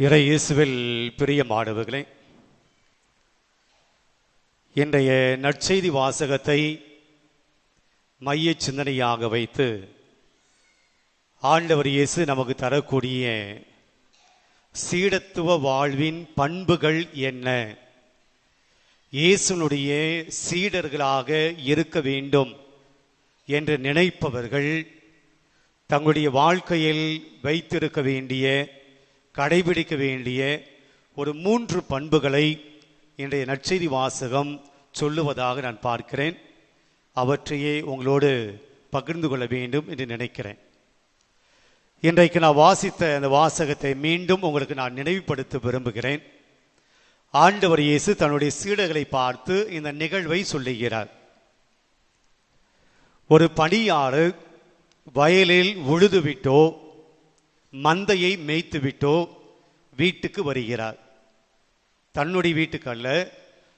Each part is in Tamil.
இறை இயேசுவில் பிரியமானவர்களே இன்றைய நற்செய்தி வாசகத்தை மைய சிந்தனையாக வைத்து ஆண்டவர் இயேசு நமக்கு தரக்கூடிய சீடத்துவ வாழ்வின் பண்புகள் என்ன? இயேசுனுடைய சீடர்களாக இருக்க வேண்டும் என்று நினைப்பவர்கள் தங்களுடைய வாழ்க்கையில் வைத்திருக்க வேண்டிய கடைபிடிக்க வேண்டிய ஒரு மூன்று பண்புகளை இன்றைய நற்செய்தி வாசகம் சொல்லுவதாக நான் பார்க்கிறேன். அவற்றையே உங்களோடு பகிர்ந்து கொள்ள வேண்டும் என்று நினைக்கிறேன். இன்றைக்கு நான் வாசித்த அந்த வாசகத்தை மீண்டும் உங்களுக்கு நான் நினைவுபடுத்த விரும்புகிறேன். ஆண்டவர் இயேசு தன்னுடைய சீடர்களை பார்த்து இந்த நிகழ்வை சொல்லுகிறார். ஒரு பணியாளர் வயலில் உழுதுவிட்டோ மந்தையை மேய்த்துவிட்டோ வீட்டுக்கு வருகிறார். தன்னுடைய வீட்டுக்கு அல்ல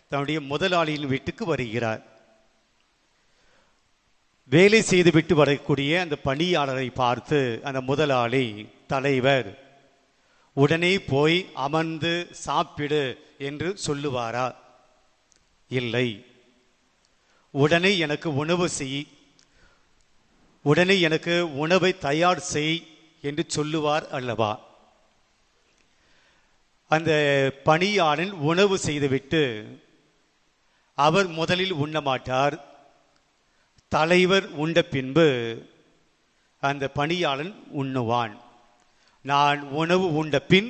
தன்னுடைய முதலாளியின் வீட்டுக்கு வருகிறார். வேலை செய்துவிட்டு வரக்கூடிய அந்த பணியாளரை பார்த்து அந்த முதலாளி தலைவர் உடனே போய் அமர்ந்து சாப்பிடு என்று சொல்லுவாரா? இல்லை. உடனே எனக்கு உணவு செய் உடனே எனக்கு உணவை தயார் செய் என்று சொல்லுவார் அல்லவா? அந்த பணியாளன் உணவு செய்துவிட்டு அவர் முதலில் உண்ணமாட்டார் தலைவர் உண்ட பின்பு அந்த பணியாளன் உண்ணுவான். நான் உணவு உண்ட பின்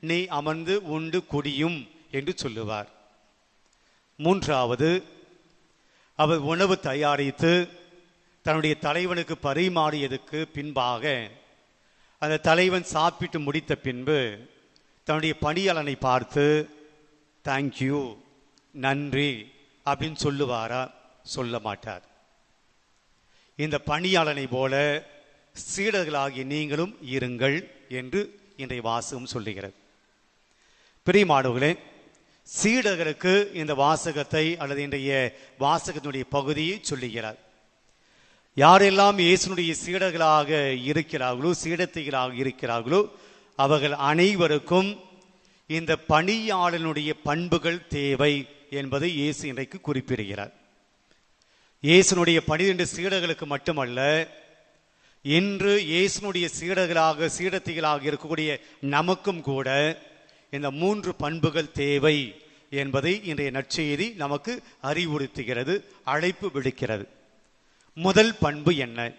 நீ அமர்ந்து உண்டு குடியும் என்று சொல்லுவார். மூன்றாவது அவர் உணவு தயாரித்து தன்னுடைய தலைவனுக்கு பரிமாறியதுக்கு பின்பாக அந்த தலைவன் சாப்பிட்டு முடித்த பின்பு தன்னுடைய பணியாளனை பார்த்து தேங்க்யூ நன்றி. அப்படின்னு சொல்லுவாரா? சொல்ல மாட்டார். இந்த பணியாளனை போல சீடர்களாகிய நீங்களும் இருங்கள் என்று இன்றைய வாசகம் சொல்லுகிறது. பிரியமானவர்களே சீடர்களுக்கு இந்த வாசகத்தை அல்லது இன்றைய வாசகத்தினுடைய பகுதியை சொல்லுகிறார். யாரெல்லாம் இயேசுனுடைய சீடர்களாக இருக்கிறார்களோ சீடத்திகளாக இருக்கிறார்களோ அவர்கள் அனைவருக்கும் இந்த பணியாளனுடைய பண்புகள் தேவை என்பதை இயேசு இன்றைக்கு குறிப்பிடுகிறார். இயேசுனுடைய பனிரெண்டு சீடர்களுக்கு மட்டுமல்ல இன்று இயேசுனுடைய சீடர்களாக சீடத்திகளாக இருக்கக்கூடிய நமக்கும் கூட இந்த மூன்று பண்புகள் தேவை என்பதை இன்றைய நற்செய்தி நமக்கு அறிவுறுத்துகிறது அழைப்பு விடுக்கிறது. முதல் பண்பு என்ன?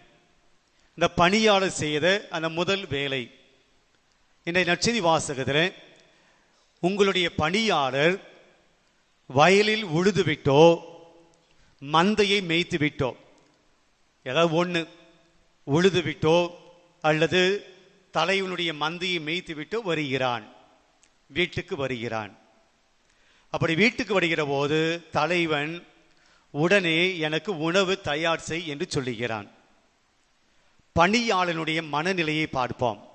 இந்த பணியாளர் செய்த அந்த முதல் வேலை. இன்றைய நச்சதி வாசகத்தில் உங்களுடைய பணியாளர் வயலில் உழுது விட்டோ மந்தையை மேய்த்து விட்டோ ஏதாவது ஒன்று உழுது விட்டோ அல்லது தலைவனுடைய மந்தையை மேய்த்து விட்டோ வருகிறான் வீட்டுக்கு வருகிறான். அப்படி வீட்டுக்கு வருகிற போது தலைவன் உடனே எனக்கு உணவு தயார் செய் என்று சொல்லுகிறான். பணியாளனுடைய மனநிலையை பார்ப்போம்.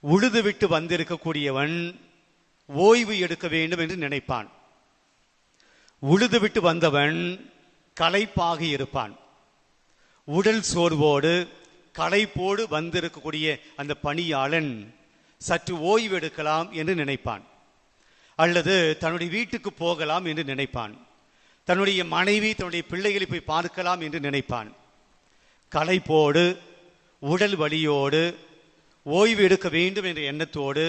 உழுது விட்டு வந்திருக்கக்கூடியவன் ஓய்வு எடுக்க வேண்டும் என்று நினைப்பான். உழுது விட்டு வந்தவன் களைப்பாக இருப்பான். உடல் சோர்வோடு களைப்போடு வந்திருக்கக்கூடிய அந்த பணியாளன் சற்று ஓய்வு எடுக்கலாம் என்று நினைப்பான். அல்லது தன்னுடைய வீட்டுக்கு போகலாம் என்று நினைப்பான். தன்னுடைய மனைவி தன்னுடைய பிள்ளைகளை போய் பார்க்கலாம் என்று நினைப்பான். களைப்போடு உடல் வலியோடு ஓய்வு எடுக்க வேண்டும் என்ற எண்ணத்தோடு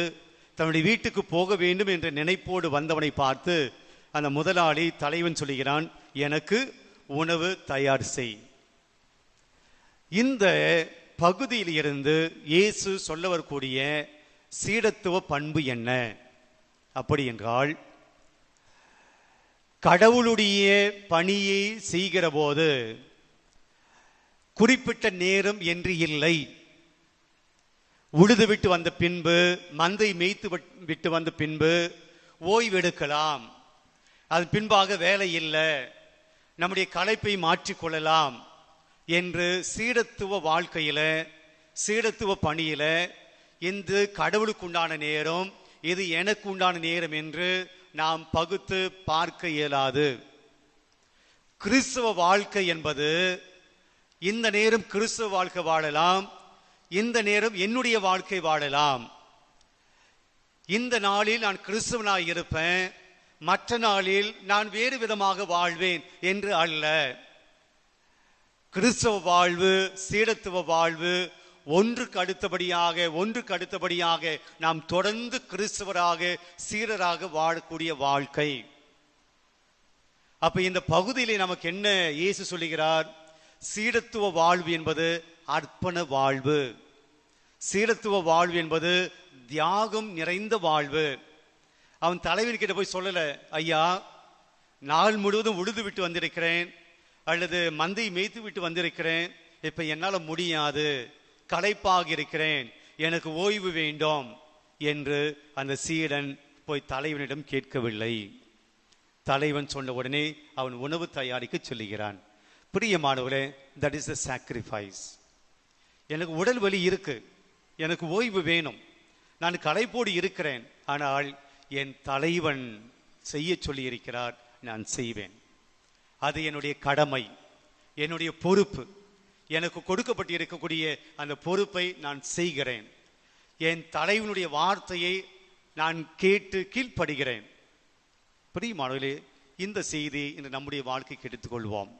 தன்னுடைய வீட்டுக்கு போக வேண்டும் என்ற நினைப்போடு வந்தவனை பார்த்து அந்த முதலாளி தலைவன் சொல்லுகிறான் எனக்கு உணவு தயார் செய். இந்த பகுதியில் இருந்து இயேசு சொல்ல வரக்கூடிய சீடத்துவ பண்பு என்ன? அப்படி என்றால் கடவுளுடைய பணியை செய்கிற போது குறிப்பிட்ட நேரம் என்று இல்லை. உழுது விட்டு வந்த பின்பு மந்தை மேய்த்து விட்டு வந்த பின்பு ஓய்வெடுக்கலாம். அது பின்பாக வேலை இல்லை. நம்முடைய களைப்பை மாற்றிக்கொள்ளலாம் என்று சீடத்துவ வாழ்க்கையில சீடத்துவ பணியில இந்த கடவுளுக்குண்டான நேரம் இது எனக்கு உண்டான நேரம் என்று நாம் பகுத்து பார்க்க இயலாது. கிறிஸ்துவ வாழ்க்கை என்பது இந்த நேரம் கிறிஸ்துவ வாழ்க்கை வாழலாம் இந்த நேரம் என்னுடைய வாழ்க்கை வாழலாம். இந்த நாளில் நான் கிறிஸ்துவனாய் இருப்பேன் மற்ற நாளில் நான் வேறு விதமாக வாழ்வேன் என்று அல்ல. கிறிஸ்தவ வாழ்வு சீடத்துவ வாழ்வு ஒன்றுக்கு அடுத்தபடியாக ஒன்றுக்கு அடுத்தபடியாக நாம் தொடர்ந்து கிறிஸ்தவராக சீரராக வாழக்கூடிய வாழ்க்கை. அப்ப இந்த பகுதியிலே நமக்கு என்ன இயேசு சொல்லுகிறார்? சீடத்துவ வாழ்வு என்பது அர்ப்பண வாழ்வு. சீடத்துவ வாழ்வு என்பது தியாகம் நிறைந்த வாழ்வு. அவன் தலைவன் கிட்ட போய் சொல்லல ஐயா நாள் முழுவதும் உழுது விட்டு வந்திருக்கிறேன் அல்லது மந்தை மேய்த்து விட்டு வந்திருக்கிறேன் இப்ப என்னால முடியாது. களைப்பாக இருக்கிறேன். எனக்கு ஓய்வு வேண்டும் என்று அந்த சீடன் போய் தலைவனிடம் கேட்கவில்லை. தலைவன் சொன்ன உடனே அவன் உணவு தயாரிக்க சொல்லுகிறான். பிரியமானவர்களே தட் இஸ் த சாக்ரிஃபைஸ் எனக்கு உடல் வலி இருக்கு. எனக்கு ஓய்வு வேணும். நான் களைப்போடு இருக்கிறேன். ஆனால் என் தலைவன் செய்ய சொல்லி இருக்கிறார் நான் செய்வேன். அது என்னுடைய கடமை. என்னுடைய பொறுப்பு. எனக்கு கொடுக்கப்பட்டு இருக்கக்கூடிய அந்த பொறுப்பை நான் செய்கிறேன். என் தலைவனுடைய வார்த்தையை நான் கேட்டு கீழ்ப்படுகிறேன். பிரியமானவர்களே இந்த செய்தி இன்று நம்முடைய வாழ்க்கைக்கு எடுத்துக்கொள்வோம்.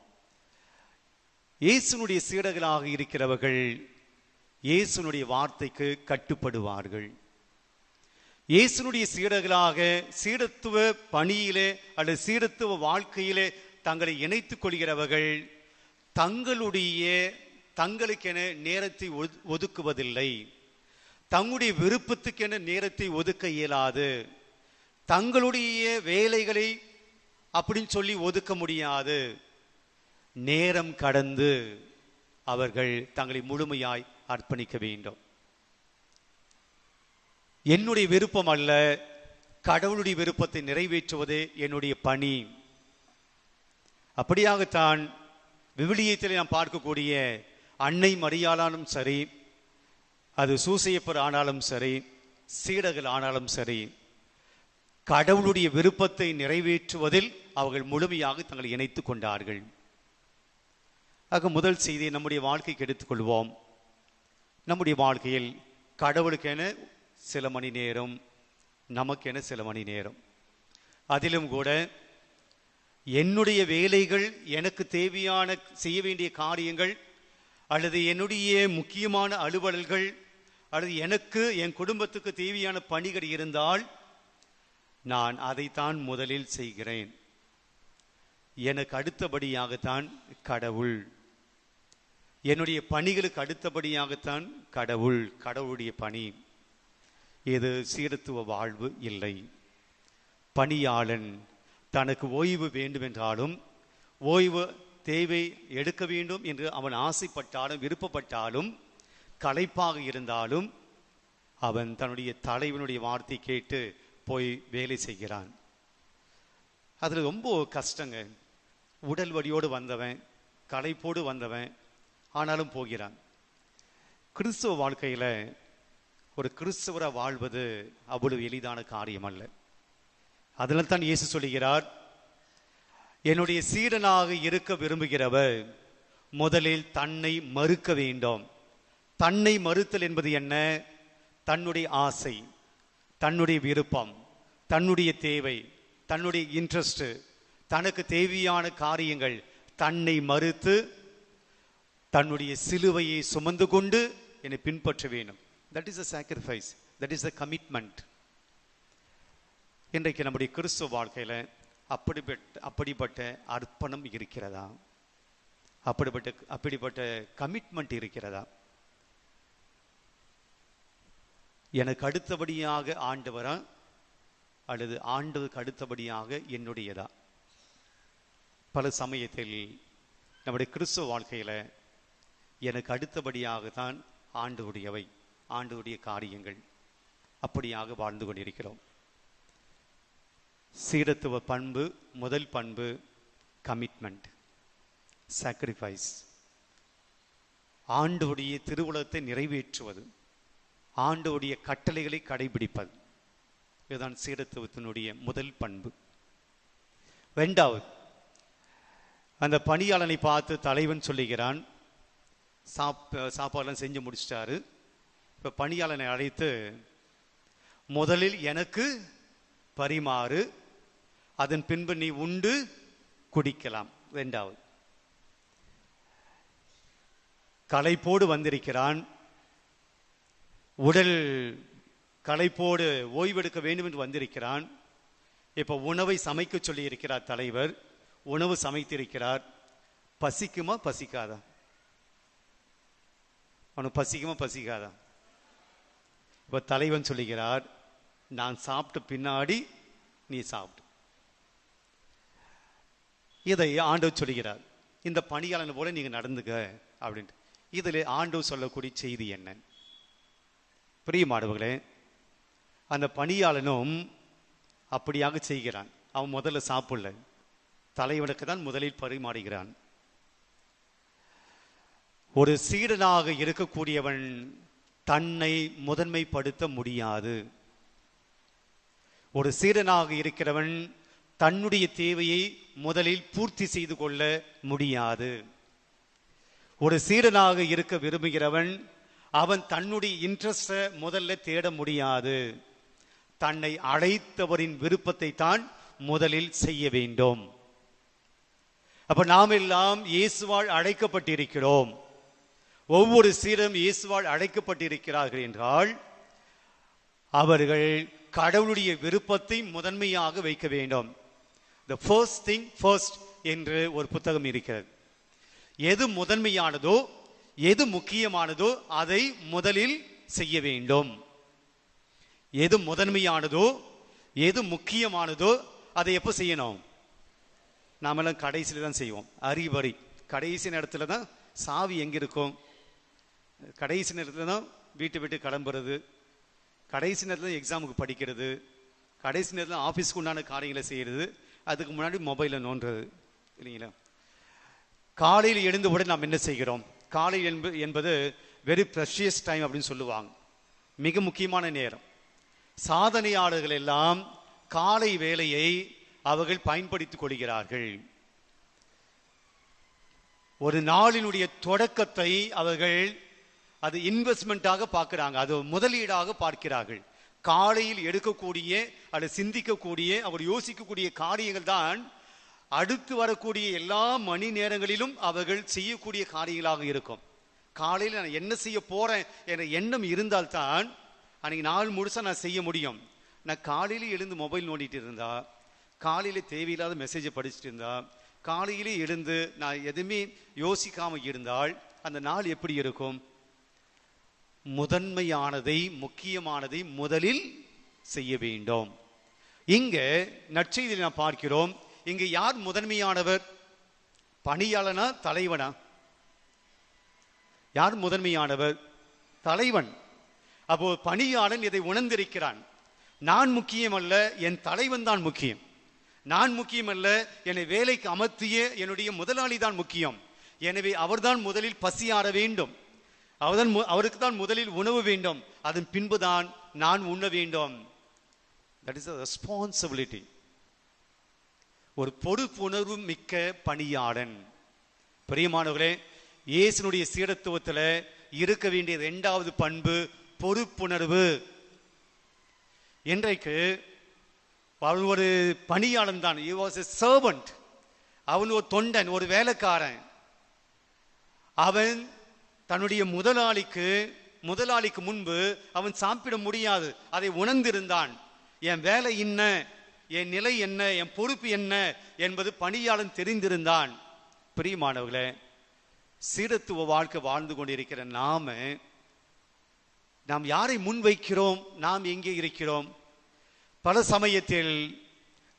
இயேசுனுடைய சீடர்களாக இருக்கிறவர்கள் இயேசுனுடைய வார்த்தைக்கு கட்டுப்படுவார்கள். இயேசுனுடைய சீடர்களாக சீடத்துவ பணியிலே அல்லது சீடத்துவ வாழ்க்கையிலே தங்களை இணைத்துக் கொள்கிறவர்கள் தங்களுடைய தங்களுக்கென நேரத்தை ஒது- ஒதுக்குவதில்லை. தங்களுடைய விருப்பத்துக்கென நேரத்தை ஒதுக்க இயலாது. தங்களுடைய வேலைகளை அப்படின்னு சொல்லி ஒதுக்க முடியாது. நேரம் கடந்து அவர்கள் தங்களை முழுமையாய் அர்ப்பணிக்க வேண்டும். என்னுடைய விருப்பம் அல்ல கடவுளுடைய விருப்பத்தை நிறைவேற்றுவதே என்னுடைய பணி. அப்படியாகத்தான் விவிலியத்தில் நாம் பார்க்கக்கூடிய அன்னை மரியாளாலும் சரி அது சூசையப்பர் ஆனாலும் சரி சீடர்கள் ஆனாலும் சரி கடவுளுடைய விருப்பத்தை நிறைவேற்றுவதில் அவர்கள் முழுமையாக தங்களை இணைத்து கொண்டார்கள். ஆக முதல் செய்தியை நம்முடைய வாழ்க்கைக்கு எடுத்துக்கொள்வோம். நம்முடைய வாழ்க்கையில் கடவுளுக்கென சில மணி நேரம் நமக்கென சில மணி நேரம். அதிலும் கூட என்னுடைய வேலைகள் எனக்கு தேவையான செய்ய வேண்டிய காரியங்கள் அல்லது என்னுடைய முக்கியமான அலுவல்கள் அல்லது எனக்கு என் குடும்பத்துக்கு தேவையான பணிகள் இருந்தால் நான் அதைத்தான் முதலில் செய்கிறேன். எனக்கு அடுத்தபடியாகத்தான் கடவுள். என்னுடைய பணிகளுக்கு அடுத்தபடியாகத்தான் கடவுள் கடவுளுடைய பணி. இது சீரத்துவ வாழ்வு இல்லை. பணியாளன் தனக்கு ஓய்வு வேண்டுமென்றாலும் ஓய்வு தேவை எடுக்க வேண்டும் என்று அவன் ஆசைப்பட்டாலும் விருப்பப்பட்டாலும் களைப்பாக இருந்தாலும் அவன் தன்னுடைய தலைவனுடைய வார்த்தை கேட்டு போய் வேலை செய்கிறான். அதில் ரொம்ப கஷ்டங்க. உடல் வலியோடு வந்தவன் களைப்போடு வந்தவன் ஆனாலும் போகிறான். கிறிஸ்துவ வாழ்க்கையில ஒரு கிறிஸ்துவரை வாழ்வது அவ்வளவு எளிதான காரியம் அல்ல அதனால் தான் இயேசு சொல்லுகிறார் என்னுடைய சீடனாக இருக்க விரும்புகிறவர் முதலில் தன்னை மறுக்க வேண்டும். தன்னை மறுத்தல் என்பது என்ன? தன்னுடைய ஆசை தன்னுடைய விருப்பம் தன்னுடைய தேவை தன்னுடைய இன்ட்ரெஸ்ட் தனக்கு தேவையான காரியங்கள் தன்னை மறுத்து தன்னுடைய சிலுவையை சுமந்து கொண்டு என்னை பின்பற்ற வேண்டும். That is a sacrifice that is a commitment இன்றைக்கு நம்முடைய கிறிஸ்துவ வாழ்க்கையில் அப்படிப்பட்ட அப்படிப்பட்ட அர்ப்பணம் இருக்கிறதா? அப்படிப்பட்ட அப்படிப்பட்ட கமிட்மெண்ட் இருக்கிறதா? எனக்கு அடுத்தபடியாக ஆண்டவரா அல்லது ஆண்டவருக்கு அடுத்தபடியாக என்னுடையதா? பல சமயத்தில் நம்முடைய கிறிஸ்துவ வாழ்க்கையில் எனக்கு அடுத்தபடியாக தான் ஆண்டவுடையவை ஆண்டுடைய காரியங்கள் அப்படியாக வாழ்ந்து கொண்டிருக்கிறோம். சீரத்துவ பண்பு முதல் பண்பு கமிட்மெண்ட் சாக்ரிஃபைஸ் ஆண்டோடைய திருவுலகத்தை நிறைவேற்றுவது ஆண்டவுடைய கட்டளைகளை கடைபிடிப்பது. இதுதான் சீரத்துவத்தினுடைய முதல் பண்பு. ரெண்டாவது அந்த பணியாளனை பார்த்து தலைவன் சொல்லுகிறான் சாப் சாப்பாடெல்லாம் செஞ்சு முடிச்சிட்டாரு. இப்போ பணியாளனை அழைத்து முதலில் எனக்கு பரிமாறு அதன் பின்பு நீ உண்டு குடிக்கலாம். இரண்டாவது. களைப்போடு வந்திருக்கிறான். உடல் களைப்போடு ஓய்வெடுக்க வேண்டும் என்று வந்திருக்கிறான். இப்போ உணவை சமைக்க சொல்லி இருக்கிறார் தலைவர். உணவு சமைத்திருக்கிறார். பசிக்குமா பசிக்காதா? அவனுக்கு பசிக்குமா பசிக்காதா? இப்ப தலைவன் சொல்லுகிறார் நான் சாப்பிட்ட பின்னாடி நீ சாப்பிட்டு இதை ஆண்டவர் சொல்கிறார் இந்த பணியாளன் போல நீங்க நடந்துக்க அப்படின்ட்டு. இதில் ஆண்டவர் சொல்லக்கூடிய செய்தி என்ன? பிரியமானவர்களே அந்த பணியாளனும் அப்படியாக செய்கிறான். அவன் முதல்ல சாப்பிடல. தலைவனுக்கு தான் முதலில் பரிமாறுகிறான். ஒரு சீடனாக இருக்கக்கூடியவன் தன்னை முதன்மைப்படுத்த முடியாது. ஒரு சீடனாக இருக்கிறவன் தன்னுடைய தேவையை முதலில் பூர்த்தி செய்து கொள்ள முடியாது. ஒரு சீடனாக இருக்க விரும்புகிறவன் அவன் தன்னுடைய இன்ட்ரெஸ்ட முதல்ல தேட முடியாது. தன்னை அழைத்தவரின் விருப்பத்தை தான் முதலில் செய்ய வேண்டும். அப்ப நாம் எல்லாம் இயேசுவால் அழைக்கப்பட்டிருக்கிறோம். ஒவ்வொரு சீரம் இயேசுவால் அழைக்கப்பட்டிருக்கிறார்கள் என்றால் அவர்கள் கடவுளுடைய விருப்பத்தை முதன்மையாக வைக்க வேண்டும். த ஃபர்ஸ்ட் திங் ஃபர்ஸ்ட் என்று ஒரு புத்தகம் இருக்கிறது. எது முதன்மையானதோ எது முக்கியமானதோ அதை முதலில் செய்ய வேண்டும். எது முதன்மையானதோ எது முக்கியமானதோ அதை எப்போ செய்யணும்? நாமெல்லாம் கடைசியில் தான் செய்வோம். அறிவறி. கடைசி நேரத்தில் தான் சாவி எங்கே இருக்கும்? கடைசி நேரத்தில் தான் வீட்டை விட்டு கிளம்புறது. கடைசி நேரத்தில் எக்ஸாமுக்கு படிக்கிறது. கடைசி நேரத்தில் ஆஃபீஸ்க்கு உண்டான காரியங்களை செய்கிறது அதுக்கு முன்னாடி மொபைலில் நோன்றது இல்லைங்களா? காலையில் எழுந்தவுடன் நாம் என்ன செய்கிறோம்? காலை என்பது என்பது வெரி ப்ரெஷியஸ் டைம் அப்படின்னு சொல்லுவாங்க. மிக முக்கியமான நேரம். சாதனையாளர்கள் எல்லாம் காலை வேலையை அவர்கள் பயன்படுத்திக் கொள்கிறார்கள். ஒரு நாளினுடைய தொடக்கத்தை அவர்கள் அது இன்வெஸ்ட்மெண்ட்டாக பார்க்கிறாங்க. அது முதலீடாக பார்க்கிறார்கள். காலையில் எடுக்கக்கூடிய அல்லது சிந்திக்கக்கூடிய அவர் யோசிக்கக்கூடிய காரியங்கள் தான் அடுத்து வரக்கூடிய எல்லா மணி நேரங்களிலும் அவர்கள் செய்யக்கூடிய காரியங்களாக இருக்கும். காலையில் நான் என்ன செய்ய போகிறேன் என்ற எண்ணம் இருந்தால்தான் அன்னைக்கு நாள் முழுசாக நான் செய்ய முடியும். நான் காலையில் எழுந்து மொபைல் நோண்டிட்டு இருந்தா காலையில் தேவையில்லாத மெசேஜை படிச்சுட்டு இருந்தா காலையிலே எழுந்து நான் எதுவுமே யோசிக்காமல் இருந்தால் அந்த நாள் எப்படி இருக்கும்? முதன்மையானதை முக்கியமானதை முதலில் செய்ய வேண்டும். இங்க நற்செய்தியில் நாம் பார்க்கிறோம் இங்கு யார் முதன்மையானவர்? பணியாளனா தலைவனா? யார் முதன்மையானவர்? தலைவன். அப்போ பணியாளன் இதை உணர்ந்திருக்கிறான். நான் முக்கியம் அல்ல என் தலைவன் தான் முக்கியம். நான் முக்கியம் அல்ல என்னை வேலைக்கு அமர்த்திய என்னுடைய முதலாளி தான் முக்கியம். எனவே அவர்தான் முதலில் பசியாற வேண்டும். அவர்தான் மு- அவருக்கு தான் முதலில் உணவு வேண்டும். அதன் பின்புதான் நான் உண்ண வேண்டும். தட் இஸ் ரெஸ்பான்சிபிலிட்டி ஒரு பொறுப்புணர்வு மிக்க பணியாளன். பிரியமானவர்களே இயேசுனுடைய சீடத்துவத்தில் இருக்க வேண்டிய இரண்டாவது பண்பு பொறுப்புணர்வு. இன்றைக்கு அவன் ஒரு பணியாளன் தான். He வாஸ் எ சர்வன்ட் அவன் ஒரு தொண்டன் ஒரு வேலைக்காரன். அவன் தன்னுடைய முதலாளிக்கு முதலாளிக்கு முன்பு அவன் சாப்பிட முடியாது. அதை உணர்ந்திருந்தான். என் வேலை என்ன? என் நிலை என்ன? என் பொறுப்பு என்ன? என்பது பணியாளன் தெரிந்திருந்தான். பிரியமானவர்களே சீரத்துவ வாழ்க்கை வாழ்ந்து கொண்டிருக்கிற நாம நாம் யாரை முன்வைக்கிறோம்? நாம் எங்கே இருக்கிறோம்? பல சமயத்தில்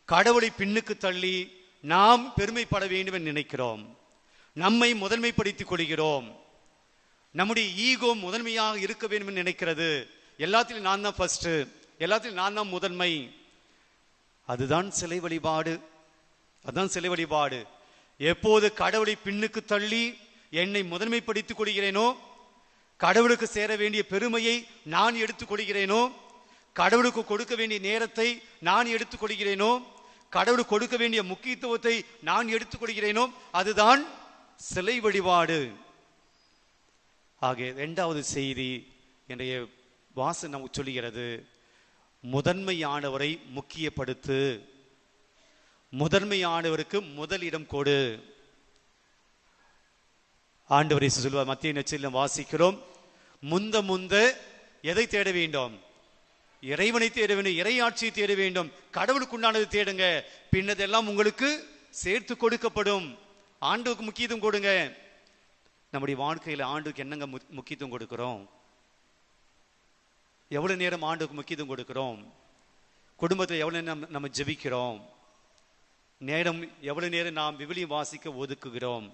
கடவுளை பின்னுக்கு தள்ளி நாம் பெருமைப்பட வேண்டும் என்று நினைக்கிறோம். நம்மை முதன்மைப்படுத்திக் கொள்கிறோம். நம்முடைய ஈகோ முதன்மையாக இருக்க வேண்டும் நினைக்கிறது. எல்லாத்திலும் நான் தான் ஃபர்ஸ்ட் எல்லாத்திலும் நான் தான் முதன்மை. அதுதான் சிலை வழிபாடு. அதுதான் சிலை வழிபாடு. எப்போது கடவுளை பின்னுக்கு தள்ளி என்னை முதன்மைப்படுத்திக் கொள்கிறேனோ கடவுளுக்கு சேர வேண்டிய பெருமையை நான் எடுத்துக் கொள்கிறேனோ கடவுளுக்கு கொடுக்க வேண்டிய நேரத்தை நான் எடுத்துக் கொள்கிறேனோ கடவுளுக்கு கொடுக்க வேண்டிய முக்கியத்துவத்தை நான் எடுத்துக் கொள்கிறேனோ அதுதான் சிலை வழிபாடு. ஆகிய ரெண்டாவது செய்தி என்னுடைய வாசன் நமக்கு சொல்லுகிறது முதன்மையானவரை முக்கியப்படுத்து. முதன்மையானவருக்கு முதலிடம் கொடு. ஆண்டவரை இயேசு சொல்லுவார் மத்திய நச்சில் வாசிக்கிறோம். முந்த முந்த எதை தேட வேண்டும்? இறைவனை தேட வேண்டும் இறையாட்சியை தேட வேண்டும். கடவுளுக்குண்டானது தேடுங்க. பின்னதெல்லாம் உங்களுக்கு சேர்த்து கொடுக்கப்படும். ஆண்டுக்கு முக்கியத்துவம் கொடுங்க. நம்முடைய வாழ்க்கையில் ஆண்டுக்கு என்னங்க முக்கியத்துவம் கொடுக்கிறோம்? எவ்வளோ நேரம் ஆண்டுக்கு முக்கியத்துவம் கொடுக்கிறோம்? குடும்பத்தில் எவ்வளோ நேரம் நம்ம- நம்ம ஜெபிக்கிறோம்? நேரம் எவ்வளோ நேரம் நாம் விவிலியம் வாசிக்க ஒதுக்குகிறோம்?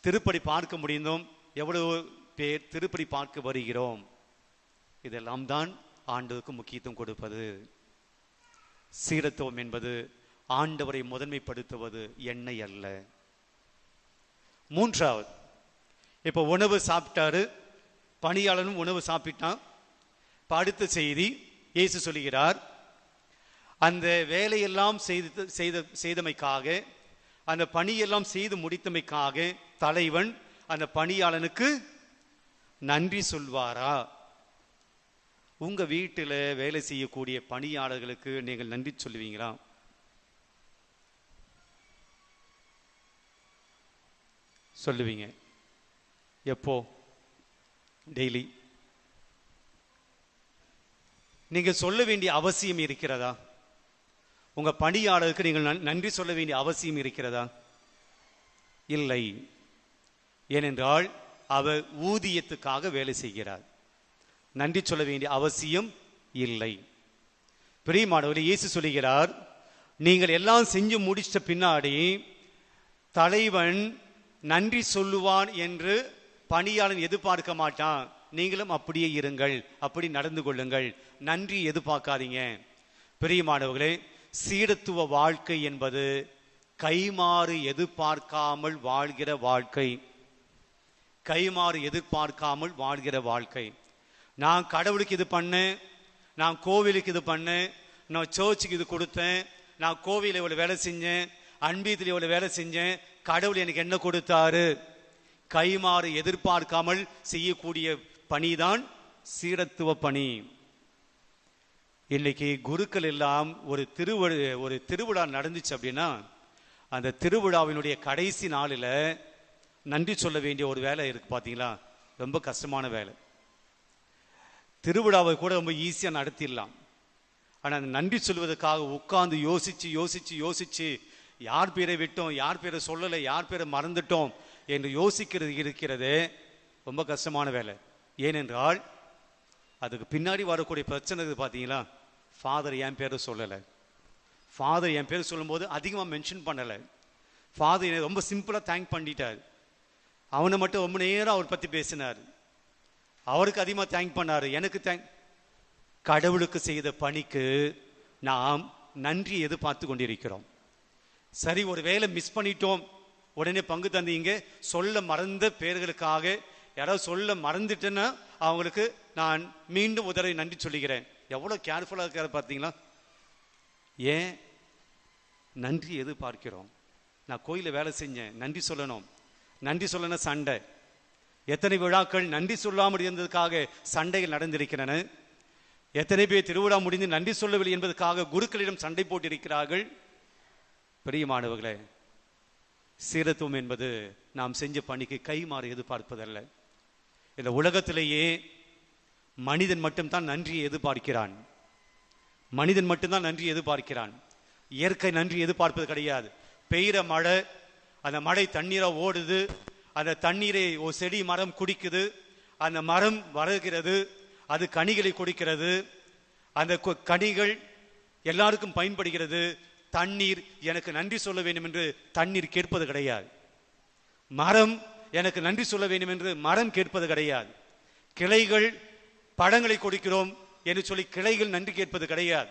திருப்படி பார்க்க முடிந்தும் எவ்வளவு பேர் திருப்படி பார்க்க வருகிறோம்? இதெல்லாம் தான் ஆண்டுக்கு முக்கியத்துவம் கொடுப்பது. சீரத்துவம் என்பது ஆண்டவரை முதன்மைப்படுத்துவது எண்ணெய் அல்ல. மூன்றாவது இப்போ உணவு சாப்பிட்டாரு. பணியாளனும் உணவு சாப்பிட்டான். இப்போ அடுத்த செய்தி இயேசு சொல்லுகிறார் அந்த வேலையெல்லாம் செய்து செய்த செய்தமைக்காக அந்த பணியெல்லாம் செய்து முடித்தமைக்காக தலைவன் அந்த பணியாளனுக்கு நன்றி சொல்வாரா? உங்கள் வீட்டில் வேலை செய்யக்கூடிய பணியாளர்களுக்கு நீங்கள் நன்றி சொல்லுவீங்களா? சொல்லுவீங்க. எப்போ? டெய்லி. நீங்க சொல்ல வேண்டிய அவசியம் இருக்கிறதா? உங்க பணியாளருக்கு நீங்கள் நன்றி சொல்ல வேண்டிய அவசியம் இருக்கிறதா? இல்லை. ஏனென்றால் அவர் ஊதியத்துக்காக வேலை செய்கிறார். நன்றி சொல்ல வேண்டிய அவசியம் இல்லை. பிரியமானவரே இயேசு சொல்லுகிறார் நீங்கள் எல்லாம் செஞ்சு முடிச்சிட்ட பின்னாடி தலைவன் நன்றி சொல்லுவான் என்று பணியாளன் எதிர்பார்க்க மாட்டான். நீங்களும் அப்படியே இருங்கள். அப்படி நடந்து கொள்ளுங்கள். நன்றி எதிர்பார்க்காதீங்க. பிரியமானவர்களே சீடத்துவ வாழ்க்கை என்பது கைமாறு எதிர்பார்க்காமல் வாழ்கிற வாழ்க்கை. கைமாறு எதிர்பார்க்காமல் வாழ்கிற வாழ்க்கை. நான் கடவுளுக்கு இது பண்ணேன் நான் கோவிலுக்கு இது பண்ணேன் நான் சர்ச்சுக்கு இது கொடுத்தேன் நான் கோவிலில் இவ்வளோ வேலை செஞ்சேன் அன்பீத்தில் இவ்வளோ வேலை செஞ்சேன் கடவுள் எனக்கு என்ன கொடுத்தாரு? கைமாறு எதிர்பார்க்காமல் செய்யக்கூடிய பணிதான் சீடத்துவ பணி. இன்னைக்கு குருக்கள் எல்லாம் ஒரு திருவிழ ஒரு திருவிழா நடந்துச்சு அப்படின்னா அந்த திருவிழாவினுடைய கடைசி நாளில் நன்றி சொல்ல வேண்டிய ஒரு வேலை இருக்கு பார்த்தீங்களா ரொம்ப கஷ்டமான வேலை. திருவிழாவை கூட ரொம்ப ஈஸியாக நடத்திடலாம். ஆனால் அந்த நன்றி சொல்வதற்காக உட்கார்ந்து யோசிச்சு யோசிச்சு யோசிச்சு யார் பேரை விட்டோம் யார் பேரை சொல்லலை யார் பேரை மறந்துட்டோம் என்று யோசிக்கிறது இருக்கிறது ரொம்ப கஷ்டமான வேலை. ஏனென்றால் அதுக்கு பின்னாடி வரக்கூடிய பிரச்சனை பார்த்தீங்களா ஃபாதர் என் பேர் சொல்லலை. ஃபாதர் என் பேர் சொல்லும்போது அதிகமாக மென்ஷன் பண்ணலை. ஃபாதர் என்னை ரொம்ப சிம்பிளாக தேங்க் பண்ணிட்டார். அவனை மட்டும் ரொம்ப நேரம் அவர் பற்றி பேசினார். அவருக்கு அதிகமாக தேங்க் பண்ணார். எனக்கு தேங்க் கடவுளுக்கு செய்த பணிக்கு நாம் நன்றி எதிர்பார்த்து கொண்டிருக்கிறோம். சரி ஒரு வேலை மிஸ் பண்ணிட்டோம். உடனே பங்கு தந்தீங்க. சொல்ல மறந்த பேர்களுக்காக. யாராவது சொல்ல மறந்துட்டேன்னா அவங்களுக்கு நான் மீண்டும் உதவி நன்றி சொல்லிக்கிறேன் எவ்வளோ கேர்ஃபுல்லாக இருக்கிற பார்த்தீங்களா? ஏன்? நன்றி எதிர்பார்க்கிறோம். நான் கோயிலில் வேலை செஞ்சேன். நன்றி சொல்லணும். நன்றி சொல்லணும் சண்டை. எத்தனை விழாக்கள் நன்றி சொல்லாமல் இருந்ததுக்காக சண்டைகள் நடந்திருக்கின்றன? எத்தனை பேர் திருவிழா முடிந்து நன்றி சொல்லவில்லை என்பதற்காக குருக்களிடம் சண்டை போட்டிருக்கிறார்கள்? பிரியமானவர்களே சீரத்துவம் என்பது நாம் செஞ்ச பணிக்கு கை மாறி எதிர்பார்ப்பதல்ல இந்த உலகத்திலேயே மனிதன் மட்டும்தான் நன்றியை எதிர்பார்க்கிறான். மனிதன் மட்டும்தான் நன்றி எதிர்பார்க்கிறான். இயற்கை நன்றி எதிர்பார்ப்பது கிடையாது. பெய்கிற மழை அந்த மழை தண்ணீரை ஓடுது அந்த தண்ணீரை ஒரு செடி மரம் குடிக்குது அந்த மரம் வளர்கிறது அது கனிகளை கொடுக்கிறது அந்த கு- கனிகள் எல்லாருக்கும் பயன்படுகிறது தண்ணீர் எனக்கு நன்றி சொல்ல வேண்டும் என்று தண்ணீர் கேட்பது கிடையாது. மரம் எனக்கு நன்றி சொல்ல வேண்டும் என்று மரம் கேட்பது கிடையாது. கிளைகள் பழங்களை கொடுக்கிறோம் என்று சொல்லி கிளைகள் நன்றி கேட்பது கிடையாது.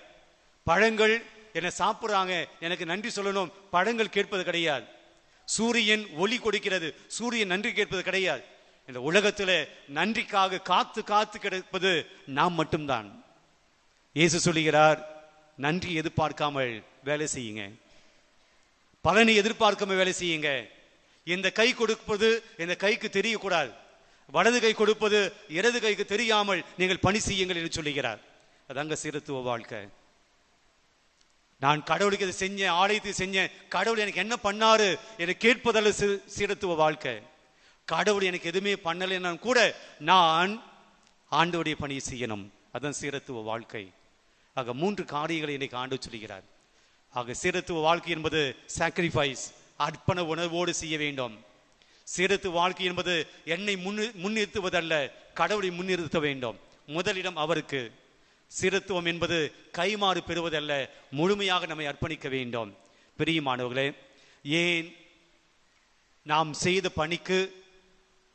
பழங்கள் என்னை சாப்பிடுறாங்க எனக்கு நன்றி சொல்லணும் பழங்கள் கேட்பது கிடையாது. சூரியன் ஒளி கொடுக்கிறது சூரியன் நன்றி கேட்பது கிடையாது. இந்த உலகத்துல நன்றிக்காக காத்து காத்து கிடப்பது நாம் மட்டும்தான். இயேசு சொல்லுகிறார் நன்றி எதிர்பார்க்காமல் வேலை செய்யுங்க. பலனை எதிர்பார்க்காம வேலை செய்யுங்க. இந்த கை கொடுப்பது இந்த கைக்கு தெரியக்கூடாது. வலது கை கொடுப்பது இடது கைக்கு தெரியாமல் நீங்கள் பணி செய்யுங்கள் என்று சொல்லுகிறார். அதாங்க சீரத்துவ வாழ்க்கை. நான் கடவுளுக்கு இதை செஞ்சேன் ஆலயத்தை செஞ்சேன். கடவுள் எனக்கு என்ன பண்ணாரு எனக்கு கேட்பதல்ல சீ- சீரத்துவ வாழ்க்கை. கடவுள் எனக்கு எதுவுமே பண்ணலைன்னா கூட நான் ஆண்டோடைய பணியை செய்யணும். அதான் சீரத்துவ வாழ்க்கை. ஆக மூன்று காரியங்களை இன்னைக்கு ஆண்டு சொல்கிறார் ஆக சீரத்துவ வாழ்க்கை என்பது சாக்ரிஃபைஸ் அர்ப்பண உணர்வோடு செய்ய வேண்டும். சீரத்துவ வாழ்க்கை என்பது என்னை முன்னு முன்னிறுத்துவதல்ல கடவுளை முன்னிறுத்த வேண்டும். முதலிடம் அவருக்கு. சீரத்துவம் என்பது கைமாறு பெறுவதல்ல முழுமையாக நம்மை அர்ப்பணிக்க வேண்டும். பிரியமானவர்களே ஏன் நாம் செய்த பணிக்கு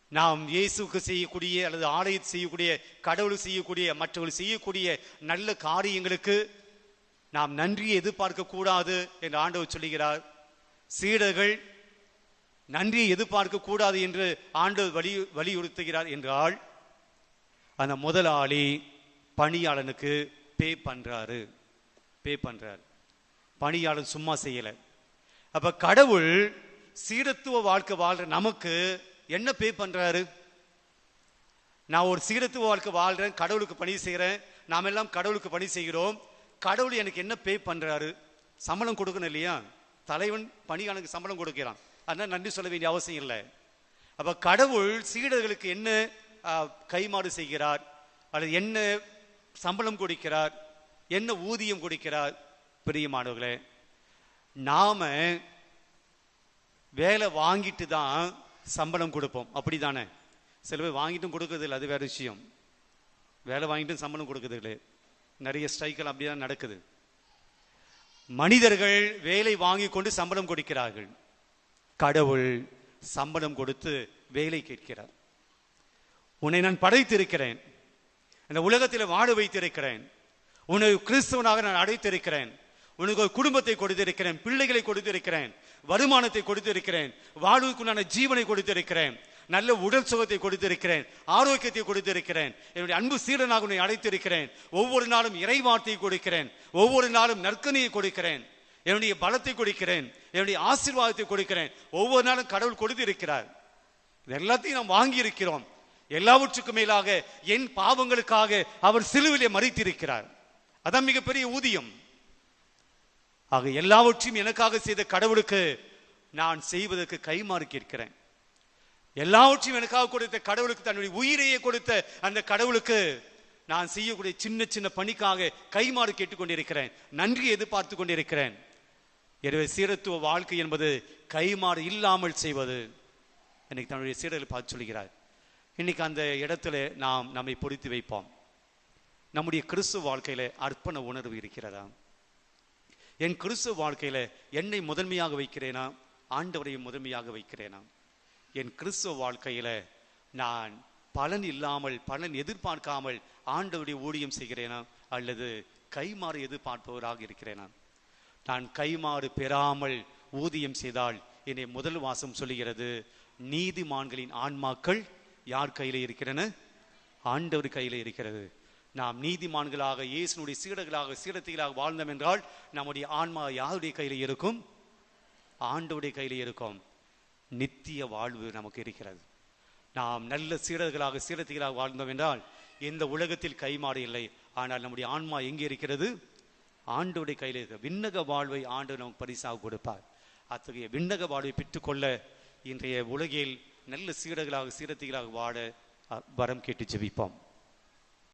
நாம் இயேசுக்கு செய்யக்கூடிய அல்லது ஆலயத்தில் செய்யக்கூடிய கடவுள் செய்யக்கூடிய மற்றவர்கள் செய்யக்கூடிய நல்ல காரியங்களுக்கு நாம் நன்றியை எதிர்பார்க்க கூடாது என்று ஆண்டவர் சொல்லுகிறார். சீடர்கள் நன்றியை எதிர்பார்க்க கூடாது என்று ஆண்டவர் வலி வலியுறுத்துகிறார் என்றால் அந்த முதலாளி பணியாளனுக்கு பே பண்றாரு. பே பண்றாரு. பணியாளன் சும்மா செய்யல. அப்ப கடவுள் சீடத்துவ வாழ்க்கை வாழ்ற நமக்கு என்ன பே பண்ணுறாரு நான் ஒரு சீரத்துவ வாழ்க்கை வாழ்கிறேன் கடவுளுக்கு பணி செய்கிறேன் நாம் எல்லாம் கடவுளுக்கு பணி செய்கிறோம். கடவுள் எனக்கு என்ன பே பண்ணுறாரு சம்பளம் கொடுக்கணும் இல்லையா? தலைவன் பணியாளனுக்கு சம்பளம் கொடுக்கிறான். அதனால் நன்றி சொல்ல வேண்டிய அவசியம் இல்லை. அப்போ கடவுள் சீடர்களுக்கு என்ன கைமாறு செய்கிறார்? அல்லது என்ன சம்பளம் கொடுக்கிறார்? என்ன ஊதியம் கொடுக்கிறார்? பிரியமானவர்களே நாம வேலை வாங்கிட்டு தான் சம்பளம் கொடுப்போம். அப்படிதானே? சில பேர் வாங்கிட்டும் கொடுக்குறது இல்லை அது வேற விஷயம். வேலை வாங்கிட்டும் சம்பளம் கொடுக்குறது இல்லை. நிறைய ஸ்ட்ரைக்கள் அப்படிதான் நடக்குது. மனிதர்கள் வேலை வாங்கி கொண்டு சம்பளம் கொடுக்கிறார்கள். கடவுள் சம்பளம் கொடுத்து வேலை கேட்கிறார். உன்னை நான் படைத்திருக்கிறேன். இந்த உலகத்தில் வாழ வைத்திருக்கிறேன். உன்னை கிறிஸ்தவனாக நான் அடைத்திருக்கிறேன். உனக்கு ஒரு குடும்பத்தை கொடுத்திருக்கிறேன் பிள்ளைகளை கொடுத்திருக்கிறேன் வருமானத்தை கொடுத்திருக்கிறேன் வாழ்வுக்குண்டான ஜீவனை கொடுத்திருக்கிறேன் நல்ல உடல் சுகத்தை கொடுத்திருக்கிறேன் ஆரோக்கியத்தை கொடுத்திருக்கிறேன் என்னுடைய அன்பு சீடனாக உன்னை அழைத்திருக்கிறேன் ஒவ்வொரு நாளும் இறை வார்த்தையை கொடுக்கிறேன் ஒவ்வொரு நாளும் நற்கனியை கொடுக்கிறேன் என்னுடைய பலத்தை கொடுக்கிறேன் என்னுடைய ஆசீர்வாதத்தை கொடுக்கிறேன் ஒவ்வொரு நாளும் கடவுள் கொடுத்திருக்கிறார். எல்லாத்தையும் நாம் வாங்கி இருக்கிறோம் எல்லாவற்றுக்கும் மேலாக என் பாவங்களுக்காக அவர் சிலுவிலே மறித்திருக்கிறார். அதான் மிகப்பெரிய ஊதியம். ஆக எல்லாவற்றையும் எனக்காக செய்த கடவுளுக்கு நான் செய்வதற்கு கைமாறு கேட்கிறேன். எல்லாவற்றையும் எனக்காக கொடுத்த கடவுளுக்கு தன்னுடைய உயிரையே கொடுத்த அந்த கடவுளுக்கு நான் செய்யக்கூடிய சின்ன சின்ன பணிக்காக கைமாறு கேட்டுக்கொண்டிருக்கிறேன். நன்றி எதிர்பார்த்து கொண்டிருக்கிறேன். எனவே சீரத்துவ வாழ்க்கை என்பது கைமாறு இல்லாமல் செய்வது. இன்னைக்கு தன்னுடைய சீடர்கள் பார்த்து சொல்கிறார். இன்னைக்கு அந்த இடத்துல நாம் நம்மை பொறித்து வைப்போம். நம்முடைய கிறிஸ்துவ வாழ்க்கையில அர்ப்பண உணர்வு இருக்கிறதா? என் கிறிஸ்துவ வாழ்க்கையில என்னை முதன்மையாக வைக்கிறேனா? ஆண்டவரையும் முதன்மையாக வைக்கிறேனா? என் கிறிஸ்துவ வாழ்க்கையில நான் பலன் இல்லாமல் பலன் எதிர்பார்க்காமல் ஆண்டவருடைய ஊழியம் செய்கிறேனா? அல்லது கைமாறு எதிர்பார்ப்பவராக இருக்கிறேனா? நான் கைமாறு பெறாமல் ஊதியம் செய்தால் என்னை முதல் வாசம் சொல்லுகிறது நீதிமான்களின் ஆன்மாக்கள் யார் கையில இருக்கிறன? ஆண்டவர் கையில இருக்கிறது. நாம் நீதிமான்களாக இயேசுனுடைய சீடர்களாக சீடத்திகளாக வாழ்ந்தோம் என்றால் நம்முடைய ஆன்மா யாருடைய கையில் இருக்கும்? ஆண்டுடைய கையில் இருக்கும். நித்திய வாழ்வு நமக்கு இருக்கிறது. நாம் நல்ல சீடர்களாக சீடத்திகளாக வாழ்ந்தோம் என்றால் இந்த உலகத்தில் கைமாறு இல்லை. ஆனால் நம்முடைய ஆன்மா எங்கே இருக்கிறது? ஆண்டோடைய கையில் இருக்க. விண்ணக வாழ்வை ஆண்டு நமக்கு பரிசாக கொடுப்பார். அத்தகைய விண்ணக வாழ்வை பெற்றுக்கொள்ள இன்றைய உலகில் நல்ல சீடர்களாக சீரத்திகளாக வாழ வரம் கேட்டு ஜெபிப்போம்